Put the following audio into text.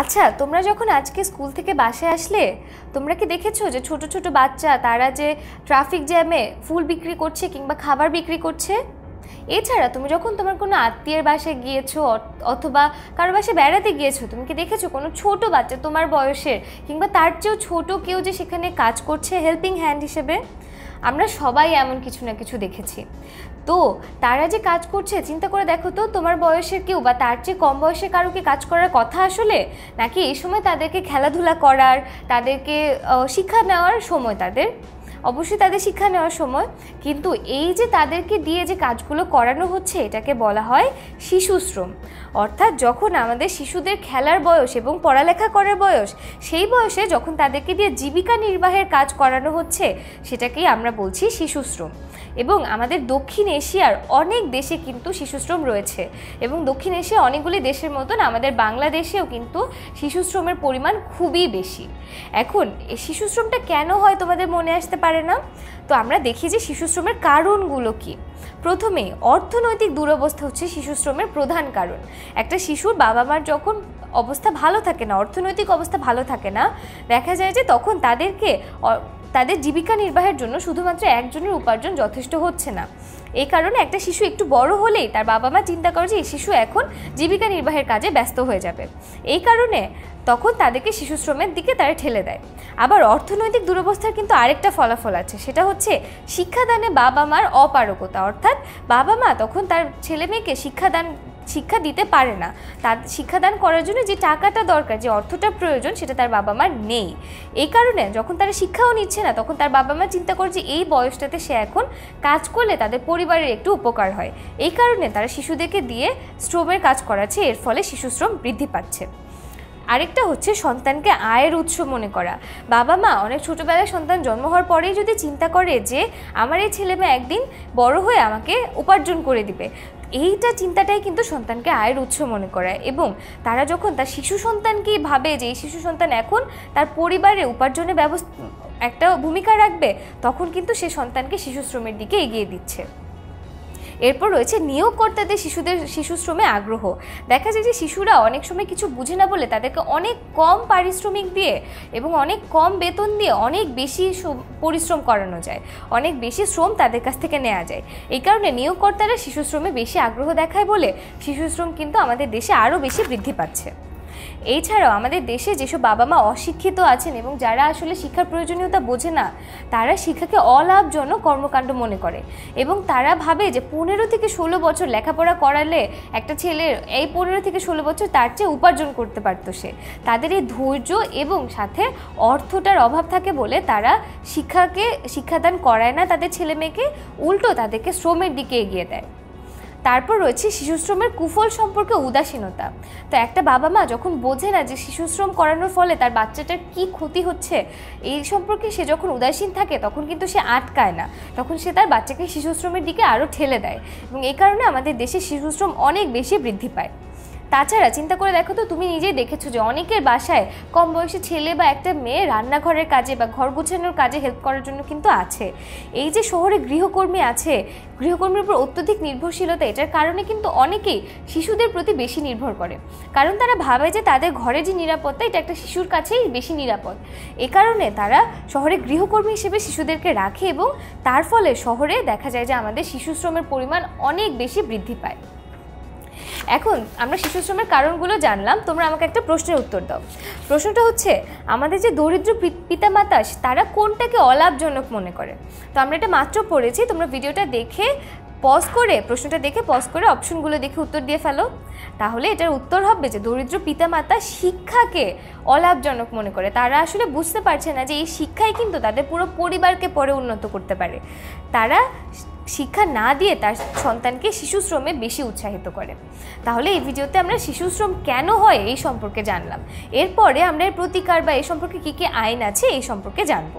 আচ্ছা তোমরা যখন আজকে স্কুল থেকে বাসে আসলে, তোমরা কি দেখেছ যে ছোট ছোট বাচ্চা, তারা যে ট্রাফিক জ্যামে ফুল বিক্রি করছে কিংবা খাবার বিক্রি করছে? এছাড়া তুমি যখন তোমার কোনো আত্মীয়ের বাসায় গিয়েছো অথবা কারও বাসায় বেড়াতে গিয়েছো, তুমি কি দেখেছ কোনো ছোট বাচ্চা তোমার বয়সের কিংবা তার চেয়েও ছোট কেউ যে সেখানে কাজ করছে হেল্পিং হ্যান্ড হিসেবে? আমরা সবাই এমন কিছু না কিছু দেখেছি। তো, তারা যে কাজ করছে, চিন্তা করে দেখো তো, তোমার বয়সের কেউ বা তার চেয়ে কম বয়সে কারও কি কাজ করার কথা আসলে? নাকি এই সময় তাদেরকে খেলাধুলা করার, তাদেরকে শিক্ষা নেওয়ার সময় তাদের? অবশ্যই তাদের শিক্ষা নেওয়ার সময়। কিন্তু এই যে তাদেরকে দিয়ে যে কাজগুলো করানো হচ্ছে, এটাকে বলা হয় শিশু শ্রম। অর্থাৎ যখন আমাদের শিশুদের খেলার বয়স এবং পড়ালেখা করার বয়স, সেই বয়সে যখন তাদেরকে দিয়ে জীবিকা নির্বাহের কাজ করানো হচ্ছে, সেটাকেই আমরা বলছি শিশুশ্রম। এবং আমাদের দক্ষিণ এশিয়ার অনেক দেশে কিন্তু শিশুশ্রম রয়েছে। এবং দক্ষিণ এশিয়া অনেকগুলি দেশের মতন আমাদের বাংলাদেশেও কিন্তু শিশুশ্রমের পরিমাণ খুবই বেশি। এখন, এই শিশুশ্রমটা কেন হয় তোমাদের মনে আসতে পারে না? তো আমরা দেখি যে শিশুশ্রমের কারণগুলো কি। প্রথমে, অর্থনৈতিক দুরবস্থা হচ্ছে শিশুশ্রমের প্রধান কারণ। একটা শিশুর বাবা মার যখন অবস্থা ভালো থাকে না, অর্থনৈতিক অবস্থা ভালো থাকে না, দেখা যায় যে তখন তাদেরকে তাদের জীবিকা নির্বাহের জন্য শুধুমাত্র একজনের উপার্জন যথেষ্ট হচ্ছে না। এই কারণে একটা শিশু একটু বড় হলেই তার বাবা মা চিন্তা করে যে এই শিশু এখন জীবিকা নির্বাহের কাজে ব্যস্ত হয়ে যাবে। এই কারণে তখন তাদেরকে শিশু শ্রমের দিকে তারা ঠেলে দেয়। আবার অর্থনৈতিক দুরবস্থার কিন্তু আরেকটা ফলাফল আছে, সেটা হচ্ছে শিক্ষাদানে বাবা মার অপারকতা অর্থাৎ বাবা মা তখন তার ছেলে মেয়েকে শিক্ষাদান শিক্ষা দিতে পারে না। তার শিক্ষাদান করার জন্য যে টাকাটা দরকার, যে অর্থটা প্রয়োজন, সেটা তার বাবা মার নেই। এই কারণে যখন তারা শিক্ষাও নিচ্ছে না, তখন তার বাবা মা চিন্তা করে যে এই বয়সটাতে সে এখন কাজ করলে তাদের পরিবারের একটু উপকার হয়। এই কারণে তারা শিশুদেরকে দিয়ে শ্রমের কাজ করাচ্ছে, এর ফলে শিশু শ্রম বৃদ্ধি পাচ্ছে। আরেকটা হচ্ছে সন্তানকে আয়ের উৎস মনে করা। বাবা মা অনেক ছোটোবেলায় সন্তান জন্ম হওয়ার পরেই যদি চিন্তা করে যে, আমার এই ছেলে মেয়ে একদিন বড় হয়ে আমাকে উপার্জন করে দিবে। এইটা চিন্তাটাই কিন্তু সন্তানকে আয়ের উৎস মনে করায় এবং তারা যখন তার শিশু সন্তানকেই ভাবে যে, এই শিশু সন্তান এখন তার পরিবারে উপার্জনের ব্যবস্থা, একটা ভূমিকা রাখবে, তখন কিন্তু সে সন্তানকে শিশু শ্রমের দিকে এগিয়ে দিচ্ছে। এরপর রয়েছে নিয়োগকর্তাদের শিশুদের শিশু শ্রমে আগ্রহ। দেখা যায় যে শিশুরা অনেক সময় কিছু বুঝে না বলে তাদেরকে অনেক কম পারিশ্রমিক দিয়ে এবং অনেক কম বেতন দিয়ে অনেক বেশি পরিশ্রম করানো যায়। অনেক বেশি শ্রম তাদের কাছ থেকে নেওয়া যায়। এই কারণে নিয়োগকর্তারা শিশু শ্রমে বেশি আগ্রহ দেখায় বলে শিশু শ্রম কিন্তু আমাদের দেশে আরও বেশি বৃদ্ধি পাচ্ছে। এছাড়াও আমাদের দেশে যেসব বাবা মা অশিক্ষিত আছেন এবং যারা আসলে শিক্ষার প্রয়োজনীয়তা বোঝে না, তারা শিক্ষাকে অলাভজনক কর্মকাণ্ড মনে করে এবং তারা ভাবে যে পনেরো থেকে ষোলো বছর লেখাপড়া করালে একটা ছেলের এই পনেরো থেকে ষোলো বছর তার চেয়ে উপার্জন করতে পারতো সে। তাদের এই ধৈর্য এবং সাথে অর্থটার অভাব থাকে বলে তারা শিক্ষাকে শিক্ষাদান করায় না, তাদের ছেলে মেয়েকে উল্টো তাদেরকে শ্রমের দিকে এগিয়ে দেয়। তারপর রয়েছে শিশুশ্রমের কুফল সম্পর্কে উদাসীনতা। তো একটা বাবা মা যখন বোঝে না যে শিশুশ্রম করানোর ফলে তার বাচ্চাটার কি ক্ষতি হচ্ছে, এই সম্পর্কে সে যখন উদাসীন থাকে তখন কিন্তু সে আটকায় না। তখন সে তার বাচ্চাকে শিশুশ্রমের দিকে আরও ঠেলে দেয় এবং এই কারণে আমাদের দেশে শিশুশ্রম অনেক বেশি বৃদ্ধি পায়। তাছাড়া চিন্তা করে দেখো তো, তুমি নিজেই দেখেছ যে অনেকের বাসায় কম বয়সী ছেলে বা একটা মেয়ে রান্নাঘরের কাজে বা ঘর গোছানোর কাজে হেল্প করার জন্য কিন্তু আছে। এই যে শহরে গৃহকর্মী আছে, গৃহকর্মীর উপর অত্যধিক নির্ভরশীলতা, এটার কারণে কিন্তু অনেকেই শিশুদের প্রতি বেশি নির্ভর করে। কারণ তারা ভাবে যে তাদের ঘরে যে নিরাপত্তা, এটা একটা শিশুর কাছেই বেশি নিরাপদ। এ কারণে তারা শহরে গৃহকর্মী হিসেবে শিশুদেরকে রাখে এবং তার ফলে শহরে দেখা যায় যে আমাদের শিশু শ্রমের পরিমাণ অনেক বেশি বৃদ্ধি পায়। এখন আমরা শিশু শ্রমের কারণগুলো জানলাম, তোমরা আমাকে একটা প্রশ্নের উত্তর দাও। প্রশ্নটা হচ্ছে, আমাদের যে দরিদ্র পিতামাতা, তারা কোনটাকে অলাভজনক মনে করে? তো আমরা এটা মাত্র পড়েছি, তোমরা ভিডিওটা দেখে পজ করে, প্রশ্নটা দেখে পজ করে অপশনগুলো দেখে উত্তর দিয়ে ফেলো। তাহলে এটার উত্তর হবে যে, দরিদ্র পিতামাতা শিক্ষাকে অলাভজনক মনে করে। তারা আসলে বুঝতে পারছে না যে এই শিক্ষাই কিন্তু তাদের পুরো পরিবারকে পরে উন্নত করতে পারে। তারা শিক্ষা না দিয়ে তার সন্তানকে শিশু শ্রমে বেশি উৎসাহিত করে। তাহলে এই ভিডিওতে আমরা শিশু শ্রম কেন হয় এই সম্পর্কে জানলাম। এরপরে আমরা এর প্রতিকার বা এই সম্পর্কে কী কী আইন আছে এই সম্পর্কে জানব।